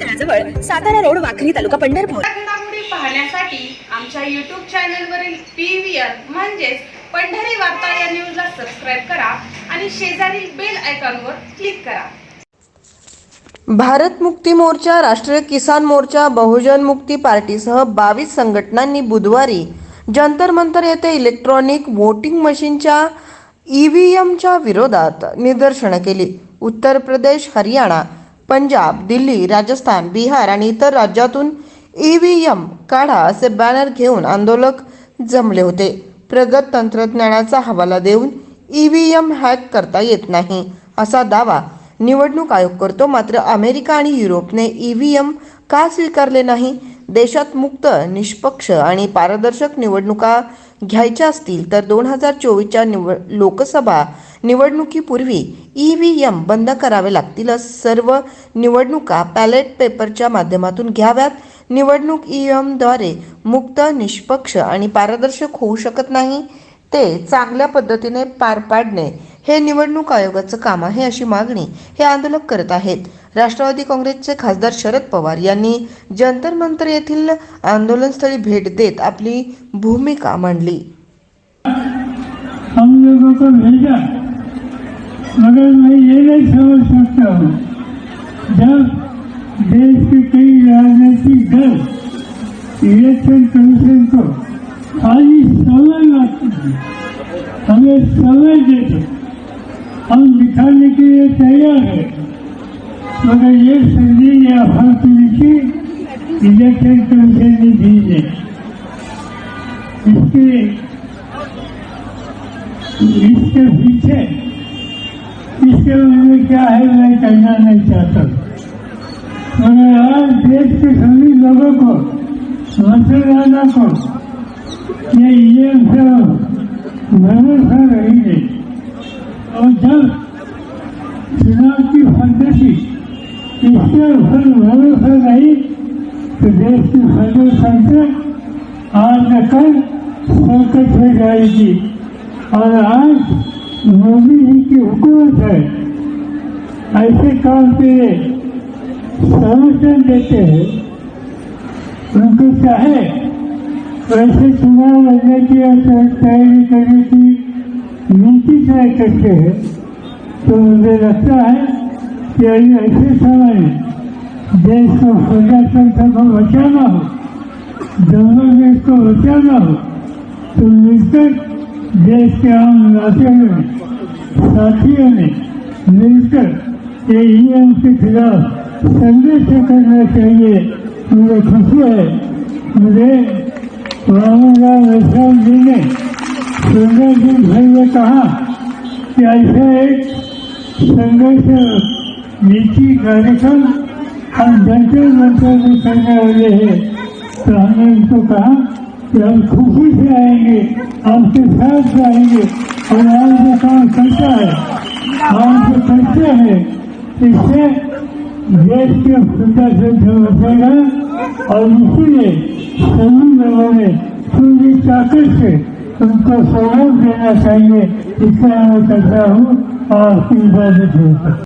तळाजवळ Satara road Wakhari तालुका पंढरपूर. पाहण्यासाठी आमच्या YouTube चॅनलवरील पी व्ही आर म्हणजेच पंढरी वार्ता या न्यूजला सबस्क्राईब करा आणि शेजारील बेल आयकॉनवर क्लिक करा. भारत मुक्ती मोर्चा राष्ट्रीय किसान मोर्चा बहुजन मुक्ती पार्टीसह बावीस संघटनांनी बुधवारी जंतर मंतर येथे इलेक्ट्रॉनिक व्होटिंग मशीनच्या ई व्ही एमच्या विरोधात निदर्शनं केली. उत्तर प्रदेश हरियाणा पंजाब दिल्ली राजस्थान बिहार आणि इतर राज्यातून ई व्ही एम काढा असे बॅनर घेऊन आंदोलक जमले होते. प्रगत तंत्रज्ञानाचा हवाला देऊन ई व्ही एम हॅक करता येत नाही असा दावा निवडणूक आयोग करतो. मात्र अमेरिका आणि युरोपने ई व्ही एम का स्वीकारले नाही? देशात मुक्त निष्पक्ष आणि पारदर्शक निवडणुका घ्यायच्या असतील तर दोन हजार चोवीसच्या निव लोकसभा निवडणुकीपूर्वी ई व्ही एम बंद करावे लागतील सर्व निवडणुका पॅलेट पेपरच्या माध्यमातून घ्याव्यात. निवडणूक ई एमद्वारे मुक्त निष्पक्ष आणि पारदर्शक होऊ शकत नाही. ते चांगल्या पद्धतीने पार पाडणे हे निवडणूक आयोगाचं काम आहे अशी मागणी हे आंदोलक करत आहेत. राष्ट्रवादी काँग्रेसचे खासदार शरद पवार यांनी जंतर मंतर येथील आंदोलनस्थळी भेट देत आपली भूमिका मांडली. मगर मैं ये नहीं समझ सकता हूँ जब देश के कई राजनीतिक दल इलेक्शन कमीशन को खाली समय मांगते हैं हमें समय देते हम दिखाने के लिए तैयार है मगर ये संदेश या फालतू लिखी इलेक्शन कमीशन ने दी है इसके इसके पीछे इसके में क्या है, मैं कहना नहीं चाहता। मगर आज देश के सभी लोगों को मतदाना को ये ये भरोसा रहेंगे। और जब चुनाव की पद्धति इसके ऊपर भरोसा नहीं तो देश की सभी संकट आज कल संकट हो जाएगी। और आज मोदी जी की हुकूमत है ऐसे काम के समर्थन देते. हैं उनको चाहे वैसे चुनाव लड़ने की और तैयारी करने की नीति तय करते हैं तो मुझे लगता है कि ऐसे समय देश को प्रजातंत्र को बचाना हो। जंगल देश को बचाना हो। तो मिलकर देश के आम नागरिकों ने साथियों ने मिलकर ये के खिलाफ संदेश करना चाहिए मुझे खुशी है मुझे म्हणजे रामलाल वैष्णव जी ने सुंदर जी भाई ने कहा कि ऐसे एक संघर्ष नीति कार्यक्रम हम जंतर मंत्र में करने वाले हैं तो हमने उनको कहा हम खुशी से आएंगे आपके साथ जाएंगे। और आप जो काम करता है आप जो करते हैं इससे देश के प्रजा से बचेगा हो और इसीलिए सभी लोगों ने पूरी ताकत से उनको सहयोग देना चाहिए इसका मैं करता हूँ। और आपकी इजाजत है